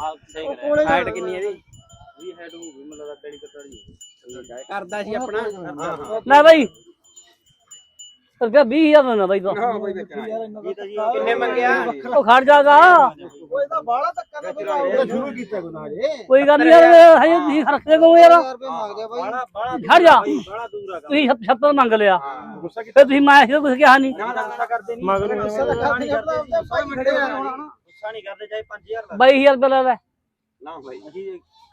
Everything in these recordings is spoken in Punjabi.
ਹਾਈਟ ਕਿੰਨੀ ਹੈ ਇਹਦੀ ਵੀ ਹਾਈਟ ਹੋਊਗੀ ਮੈਨੂੰ ਲੱਗਦਾ ਤੇਰੀ ਕਟੜੀ ਕਰਦਾ ਸੀ ਆਪਣਾ। ਲੈ ਬਾਈ। ਰੁਪਿਆ 20000 ਦੇਣਾ ਬਾਈ ਤੂੰ। ਕਿੰਨੇ ਮੰਗਿਆ? ਉਹ ਖੜ ਜਾਗਾ। ਉਹ ਇਹਦਾ ਬਾਹਲਾ ਧੱਕਾ ਨਾ ਬਤਾਓ ਸ਼ੁਰੂ ਕੀਤਾ ਗੁਨਾਹ ਜੇ ਕੋਈ ਗੱਲ ਨਹੀਂ ਯਾਰ ਹਜੇ ਤੁਸੀਂ ਖਰਚੇ ਕੋ ਯਾਰ। 1000 ਰੁਪਏ ਮੰਗਦੇ ਆ ਬਾਈ। ਬਾਲਾ ਬਾਲਾ ਖੜ ਜਾ। ਬਾਲਾ ਦੂਰ ਆ ਤੁਸੀਂ 76 ਮੰਗ ਲਿਆ। ਫਿਰ ਤੁਸੀਂ ਮੈਂ ਸਿਰ ਕੁਝ ਕਿਹਾ ਨਹੀਂ ਨਾ ਗੁੱਸਾ ਕਰਦੇ ਨਹੀਂ ਮਗਰ ਗੁੱਸਾ ਨਹੀਂ ਕਰਦੇ ਚਾਹੇ 5000 ਦਾ। 22000 ਰੁਪਏ ਲੈ ਲੈ। ਨਾ ਭਾਈ ਅਸੀਂ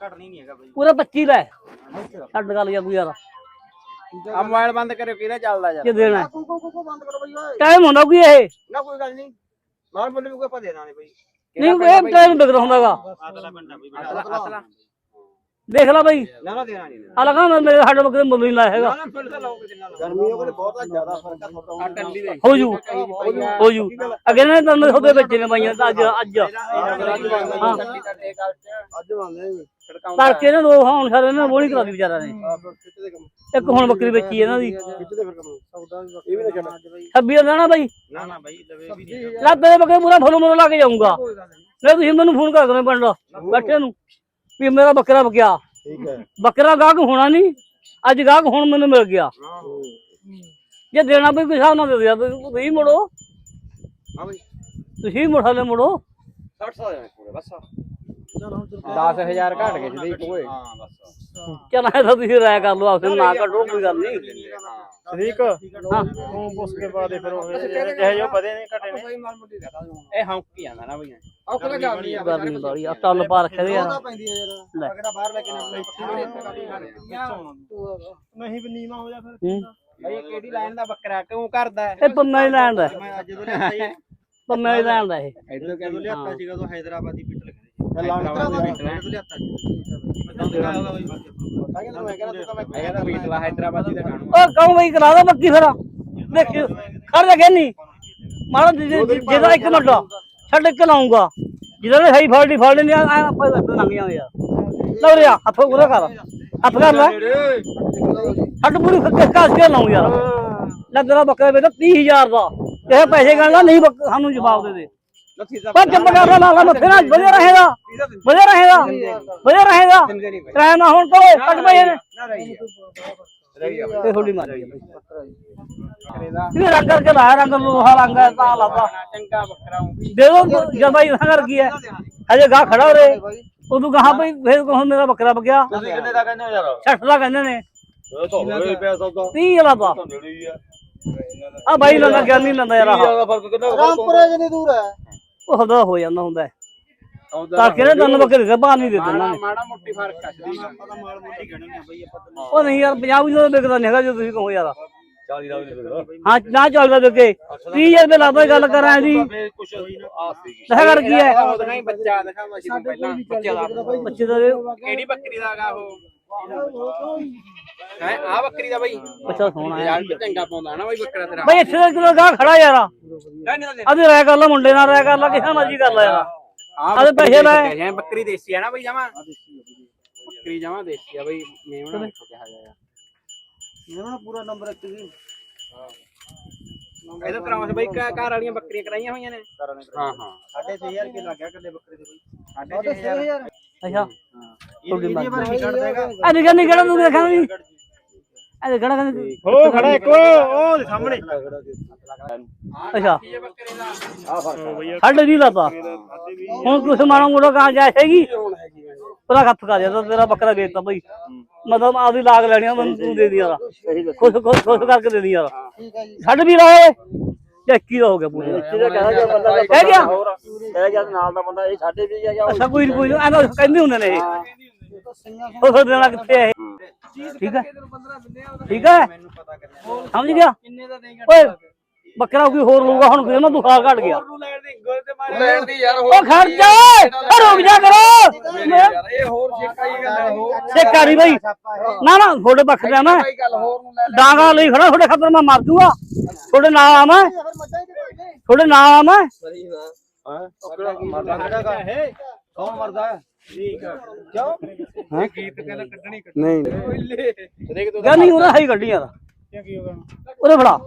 ਘਟਣੀ ਨਹੀਂ ਹੈਗਾ ਭਾਈ ਪੂਰਾ 25 ਲੈ। ਛੱਡ ਗੱਲ ਯਾਰ ਤੂੰ ਯਾਰ। ਆ ਮੋਬਾਈਲ ਬੰਦ ਕਰਿਓ ਕਿਹਦਾ ਚੱਲਦਾ ਯਾਰ? ਕੀ ਦੇਣਾ? ਕੋ ਕੋ ਕੋ ਬੰਦ ਕਰੋ ਬਾਈ ਓਏ। ਟਾਈਮ ਹੁੰਦਾ ਕੋਈ ਇਹ? ਨਾ ਕੋਈ ਗੱਲ ਨਹੀਂ। ਨਾਲ ਬੋਲੇ ਵੀ ਕੋਈ ਆਪਾਂ ਦੇ ਦਾਂਗੇ ਭਾਈ ਨਹੀਂ ਇਹ ਟਾਈਮ ਬਿਗੜ ਹੁੰਦਾਗਾ। ਅਸਲਾ ਪਿੰਡਾ ਭਾਈ ਅਸਲਾ ਅਸਲਾ ਦੇਖ ਲੈ ਬਾਈ। ਨਾ ਨਾ ਦੇਣਾ ਨਹੀਂ। ਆ ਲਗਾ ਮੈਂ ਮੇਰੇ ਸਾਡੇ ਬੱਕਰੇ ਮੁੱਲ ਨਹੀਂ ਲਾਇਆ ਹੈਗਾ। ਨਾ ਫਿਰ ਤਾਂ ਲਾਓਗੇ ਜਿੰਨਾ ਲਾਓਗੇ ਗਰਮੀ ਉਹ ਕੋਲੇ ਬਹੁਤ ਜ਼ਿਆਦਾ ਫ਼ਰਕ ਆ ਤੁਹਾਡਾ ਆ ਟੱਲੀ ਦੇ। ਹੋ ਜੂ ਹੋ ਜੂ ਅੱਗੇ ਨੇ ਤੈਨੂੰ ਸੋਦੇ ਬੱਚੇ ਨੇ ਬਾਈਆਂ ਤਾਂ ਅੱਜ ਅੱਜ। ਹਾਂ। ਅੱਜ ਮੰਨਦੇ ਤੜਕੇ ਨੇ ਦੋ ਹੁਣ ਸਾਰੇ ਨੇ ਬੋਲੀ ਕਰਾ ਦੀ ਵਿਚਾਰਾ ਨੇ। ਇੱਕ ਹੁਣ ਬੱਕਰੀ ਵੇਚੀ ਇਹਨਾਂ ਦੀ। ਖਿੱਚ ਦੇ ਫਿਰ ਕੰਮ। ਸੌਦਾ ਵੀ ਇਹ ਵੀ ਨਾ ਛੱਡ 26 ਦਾ ਲੈਣਾ ਬਾਈ। ਨਾ ਨਾ ਭਾਈ ਲਵੇ ਵੀ ਨਹੀਂ ਰੱਬ ਦੇ ਬੱਕਰੇ ਪੂਰਾ ਫੁੱਲ ਮੁੱਲ ਲਾ ਕੇ ਜਾਊਂਗਾ। ਨਹੀਂ। ਤੁਸੀਂ ਮੈਨੂੰ ਫੋਨ ਕਰ ਦੇਣਾ ਪਿੰਡ ਬੈਠੇ ਨੂੰ। ਵੀ ਮੇਰਾ ਬੱਕਰਾ ਬਕਿਆ ਠੀਕ ਹੈ। ਬੱਕਰਾ ਗਾਹਕ ਹੋਣਾ ਨਹੀਂ ਅੱਜ ਗਾਹਕ ਹੁਣ ਮੈਨੂੰ ਮਿਲ ਗਿਆ। ਜੇ ਦੇਣਾ ਬਈ ਕੋਈ ਹਿਸਾਬ ਨਾਲ ਦੇ ਦਿਆ ਤੁਸੀਂ ਮੁੜੋ। ਹਾਂ ਭਾਈ ਤੁਸੀਂ ਮੁੜ ਹਲੇ ਮੁੜੋ। 60 ਦੇਣੇ ਪੂਰੇ ਬਸ। ਚਲ ਹੁਣ ਚਲ 10000 ਘਟ ਗਏ ਸੀ ਕੋਏ ਹਾਂ ਬਸ। ਚੱਲ ਐ ਤਾਂ ਤੁਸੀਂ ਰਾਇ ਕਰ ਲਓ ਆਪਸੇ ਨਾ ਕੱਢੋ ਕੋਈ ਗੱਲ ਨਹੀਂ ਸਦੀਕ? ਹਾਂ। ਤੂੰ ਪੁੱਛ ਕੇ ਬਾਅਦ ਫਿਰ ਉਹ। ਜਿਹੇ ਜੋ ਵਧੇ ਨੇ ਘਟੇ ਨੇ ਇਹ ਹੌਂਕੀ ਜਾਂਦਾ ਨਾ ਭਾਈ ਆਹ ਕੋਲੇ ਗੱਲ ਨਹੀਂ ਗਰਮੀ ਬੜੀ ਆ ਟੱਲ ਪਾ ਰੱਖਿਆ ਦੇ ਯਾਰ। ਲੈ। ਅਗੜਾ ਬਾਹਰ ਲੈ ਕੇ ਨਾ ਨਹੀਂ ਵੀ ਨੀਵਾ ਹੋ ਜਾ ਫਿਰ। ਹੂੰ। ਭਾਈ ਇਹ ਕਿਹੜੀ ਲਾਈਨ ਦਾ ਬੱਕਰਾ? ਕਿਉਂ ਕਰਦਾ ਇਹ? ਪੰਨਾ ਹੀ ਲੈਣ ਦਾ। ਪੰਨਾ ਹੀ ਲੈਣ ਦਾ ਇਹ। ਇਧਰ ਲਿਆਤਾ ਸੀਗਾ ਕਹਿੰਦੇ ਲਿਆਤਾ ਸੀ ਮੈਂ ਕਹਿੰਦਾ ਤੂੰ ਤਾਂ ਹੈਦਰਾਬਾਦੀ ਦਾ ਉਹ ਕਹੂੰ ਬਈ ਕਰਾ ਦਾ ਬੱਕੀ ਫਿਰ? ਦੇਖ ਖੜ ਜਾ ਗੈਨੀ ਮਾੜਾ ਜਿਹਦਾ ਇੱਕ ਮਿੰਟ ਛੱਡ ਕੇ ਲਾਉਂਗਾ। ਜਿਹਦਾ ਨੇ ਸਹੀ ਫਾਲਟੀ ਫਾਲਟੀ ਨਹੀਂ ਆ ਆਪਾਂ ਤਾਂ ਲੰਘ ਜਾਂਦੇ ਯਾਰ ਲਓ ਰਿਆ ਹੱਥੋਂ ਪੂਰਾ ਕਰ। ਹੱਥ ਕਰ ਲੈ। ਛੱਡ ਪੂਰੀ ਫੱਕੇ ਕਾਸ ਕੇ ਲਾਉਂ ਯਾਰ। ਲੈ ਤੇਰਾ ਬੱਕਰਾ ਵੇਚ 30000 ਦਾ। ਇਹ ਪੈਸੇ ਗਣਨਾ ਨਹੀਂ ਸਾਨੂੰ ਜਵਾਬ ਦੇ ਦੇ। ਦਾ ਪਰ ਚੁੱਪ ਕਰ ਲਾ ਲਾ ਮੱਥੇ ਨਾਲ ਵਧੀਆ ਰਹੇਗਾ। ਵਧੀਆ ਰਹੇਗਾ। ਵਧੀਆ ਰਹੇਗਾ। ਦਿੰਦੇ ਨਹੀਂ ਭਾਈ ਟਾਈਮ ਨਾ ਹੁਣ ਤੋਂ ਥੋੜੀ ਮਾਰੀ ਕਰੇਦਾ ਇਹ ਰੰਗ ਕਰਕੇ ਲਾਇਆ ਰੰਗ ਲੋਹਾ ਰੰਗ ਹੈ ਤਾਂ ਲਾਦਾ ਚੰਗਾ ਬੱਕਰਾ ਹੂੰ ਦੇ ਦੋ ਜਦ ਬਾਈ ਨਾ ਕਰ ਕੀ ਹੈ। ਹਜੇ ਗਾ ਖੜਾ ਉਰੇ। ਉਦੋਂ ਕਹਾ ਬਈ ਫੇਰ ਕਹੋ ਮੇਰਾ ਬੱਕਰਾ ਬਗਿਆ ਤੁਸੀਂ ਕਿੰਨੇ ਦਾ ਕਹਿੰਦੇ ਹੋ ਯਾਰ? 60 ਦਾ ਕਹਿੰਦੇ ਨੇ। ਇਹ ਤਾਂ ਹੋਵੇ ਪਿਆ ਸੌਦਾ। 30 ਵਾਲਾ ਦਾ ਨੇੜੇ ਹੀ ਆ। ਲੰਦਾ ਗਿਆਨ ਨਹੀਂ ਲੰਦਾ ਯਾਰ ਰਾਮਪੁਰੇ ਜਿੰਨੀ ਦੂਰ ਹੈ। ਉਹ ਹਦਾ ਹੋ ਜਾਂਦਾ ਹੁੰਦਾ ਹੈ। ਤਾਂ ਕਿਹਨੇ ਦੰਨ ਬੱਕਰੇ ਦੇ ਬਾਹਰ ਨਹੀਂ ਦੇ ਦਿੰਦਾ। ਮਾੜਾ ਮਾੜਾ ਮੋਟੀ ਫ਼ਰਕ ਆ ਉਹ ਨਹੀਂ ਯਾਰ 50 ਵੀ ਤਾਂ ਵਿਕਦਾ ਨਹੀਂ ਹੈਗਾ ਜੋ ਤੁਸੀਂ ਕਹੋ ਯਾਰ। 40 ਦਾ ਵੀ ਨਹੀਂ ਲੱਗਦਾ ਹਾਂ ਨਾ ਚੱਲਦਾ ਵਿਕੇ 30000 ਰੁਪਏ ਲਾਦਾ ਗੱਲ ਕਰਾਂ ਜੀ ਕੁਛ ਆ ਸੀਗੀ ਦੱਸ ਕਰ ਕੀ ਹੈ? ਬੱਚਾ ਦਿਖਾਵਾ ਸੀ ਪਹਿਲਾਂ। ਬੱਚੇ ਦਾ ਬੱਚੇ ਦਾ ਕਿਹੜੀ ਬੱਕਰੀ ਦਾ ਹੈਗਾ ਉਹ? ਹੈ ਆ ਬੱਕਰੀ ਦਾ ਬਾਈ। ਬੱਚਾ ਸੋਹਣਾ ਯਾਰ ਚੰਗਾ ਪਾਉਂਦਾ ਨਾ ਬਾਈ ਬੱਕਰਾ ਤੇਰਾ। ਬਈ ਇੱਥੇ ਦਾ ਕਿਲੋ ਗਾ ਖੜਾ ਯਾਰ। ਨਹੀਂ ਨਹੀਂ ਅਦੇ ਰਹਿ ਕਰ ਲਾ ਮੁੰਡੇ ਨਾਲ ਰਹਿ ਕਰ ਲਾ ਕਿਸੇ ਮਰਜ਼ੀ ਕਰ ਲਾ ਯਾਰ। ਆ ਆਹ ਪੈਸੇ ਲੈ। ਬੱਕਰੀ ਦੇਸੀ ਆ ਨਾ ਬਾਈ ਜਮਾ। ਬੱਕਰੀ ਜਮਾ ਦੇਸੀ ਆ ਬਾਈ ਮੇਵਣਾ ਦੇਖੋ ਕਿਹਾ ਜਾਇਆ ਮੇਰਾ ਨਾ ਪੂਰਾ ਨੰਬਰ ਇੱਕ ਜੀ ਇਹਦਾ ਕਰਾਉਂ ਬਾਈ ਘ- ਘਰ ਵਾਲੀਆਂ ਬੱਕਰੀਆਂ ਕਰਾਈਆਂ ਹੋਈਆਂ ਨੇ। ਹਾਂ ਹਾਂ। 6500 ਕੇ ਲੱਗ ਗਿਆ ਕੱਲੇ ਬੱਕਰੇ ਦੇ ਬਈ। ਅੱਛਾ। ਪਰ ਨਹੀਂ ਕੱਢ ਦੇਗਾ ਆ ਨਿਕਲ ਨਿਕਲ ਤੂੰ ਦੇਖਾਂ ਨਹੀਂ ਆ ਨਿਕਲ ਕਹਿੰਦੇ ਹੋ ਖੜਾ ਇੱਕ। ਉਹ ਉਹ ਸਾਹਮਣੇ। ਅੱਛਾ। ਇਹ ਬੱਕਰੇ ਦਾ ਆ। ਫ਼ਰਕ ਹੋ ਬਈ ਸਾਡੇ ਨਹੀਂ ਲਾਤਾ। ਹੁਣ ਕੁਛ ਮਾਣਾ ਮੋੜਾ ਕਹਾਂ ਜਾਏਗੀ ਉਹਦਾ ਹੱਥ ਕਰ ਜਾਂਦਾ ਤੇਰਾ ਬੱਕਰਾ ਵੇਚਤਾ ਬਈ। ਮਤਲਬ ਆਪਦੀ ਲਾਗ ਲੈਣੀ ਆ ਮੈਨੂੰ ਤੂੰ ਦੇ ਦੀ ਯਾਰ। ਖੁਸ਼ ਖੁਸ਼ ਖੁਸ਼ ਕਰਕੇ ਦੇ ਦੀ ਯਾਰ। ਠੀਕ ਹੈ ਜੀ। ਛੱਡ ਵੀ ਲਾਏ ਚੱਕੀ ਦਾ ਹੋ ਗਿਆ ਪੂਰਾ ਜਿਹਦਾ ਕਹਾ ਗਿਆ ਬੰਦਾ ਕਹਿ ਗਿਆ? ਕਹਿ ਗਿਆ ਨਾਲ ਦਾ ਬੰਦਾ ਇਹ ਸਾਡੇ ਵੀ ਗਿਆ ਅੱਛਾ ਕੋਈ ਨੀ ਕੋਈ ਐਂ ਕਹਿੰਦੇ ਹੁੰਦੇ ਨੇ ਇਹ। ਉਹ ਦੇਣਾ ਕਿੱਥੇ ਹੈ ਠੀਕ ਹੈ। ਠੀਕ ਹੈ ਮੈਨੂੰ ਪਤਾ ਕਰਨਾ ਸਮਝ ਗਿਆ? ਕਿੰਨੇ ਦਾ ਦੇਂਗਾ ਓਏ ਬੱਕਰਾ ਕੋਈ ਹੋਰ ਲਊਗਾ ਹੁਣ ਕਿਸੇ ਨੂੰ ਤੂੰ ਖਾਲ ਘਟ ਗਿਆ। ਨੂੰ ਲੈਣ ਦੀ ਗੋਲ ਤੇ ਮਾਰੇ ਲੈਣ ਦੀ ਯਾਰ ਉਹ ਖਰਚਾ ਓ ਰੁਕ ਜਾ ਕਰੋ। ਮੈਂ- ਇਹ ਹੋਰ ਛੇਕਾ ਹੀ ਗੱਲ ਹੈ ਹੋਰ ਸੇਕਾ ਨਹੀਂ ਬਈ ਨਾ ਨਾ ਤੁਹਾਡੇ ਪੱਖ ਦਾ ਮੈਂ। ਕੋਈ ਗੱਲ ਹੋਰ ਨੂੰ ਲੈ ਲੈ ਡਾਂਗਾ ਲਈ ਖੜਾ ਤੁਹਾਡੇ ਖਤਰ ਮੈਂ ਮਰ ਜੂਗਾ। ਤੁਹਾਡੇ ਨਾਲ ਆ ਮੈਂ। ਫਿਰ ਤੁਹਾਡੇ ਨਾਲ ਆ ਮੈਂ। ਕੌਣ ਮਰਦਾ ਹੈ ਠੀਕ ਆ ਕਿਉਂ ਹਾਂ ਗੀਤ ਕਹਿੰਦਾ ਕੱਢਣੀ ਨਹੀਂ ਦੇਖ ਤੂੰ ਗੱਲ ਨਹੀਂ ਉਹਨਾਂ ਹੈ ਗੱਡੀ ਯਾਰ ਕਿਉਂ ਕੀ ਹੋ ਗਿਆ? ਉਹਦੇ ਫੜਾ।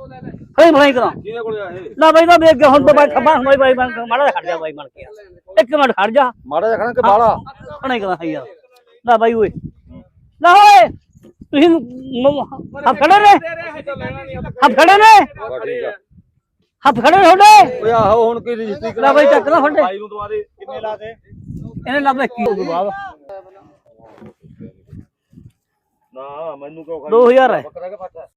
ਫੜੀ ਫੜਾਈ ਕਰਾਂ ਕਿਹਦੇ ਕੋਲ ਲੈ ਬਾਈ ਤਾਂ ਵੇਖ ਗਿਆ ਹੁਣ ਤਾਂ ਬਾਈ ਖੱਬਾ ਬਾਈ ਬਾਈ ਬਣ ਕੇ ਮਾੜਾ ਜਿਹਾ ਖੜ ਜਾ ਬਾਈ ਬਣ ਕੇ ਇੱਕ ਮਿੰਟ ਖੜ ਜਾ। ਮਾੜਾ ਜਿਹਾ ਖਣਾ ਕਿ ਬਾਲਾ ਫੜਾਈ ਕਰਾਂ ਯਾਰ। ਲੈ ਬਾਈ ਓਏ। ਲੈ ਓਏ ਤੁਸੀਂ ਹੱਥ ਖੜੇ ਨੇ? ਹੱਥ ਖੜੇ ਨੇ? ਹੱਥ ਖੜੇ ਨੇ ਤੁਹਾਡੇ? ਓਏ ਆਹੋ ਹੁਣ ਕੀ ਰਜਿਸਟਰੀ ਲੈ ਬਾਈ ਚੱਕ ਨਾ ਫੰਡੇ ਭਾਈ ਨੂੰ ਦਵਾ ਦੇ ਕਿੰਨੇ ਲਾ ਦੇ? ਇਹਨੇ ਲੱਭੇ ਕੀ ਹੋ ਗਿਆ? ਬਾਬਾ ਨਾ ਮੈਨੂੰ ਕਿਉਂ 2000 ਹੈ। ਬੱਕਰਾ ਕੇ ਪੱਠਾ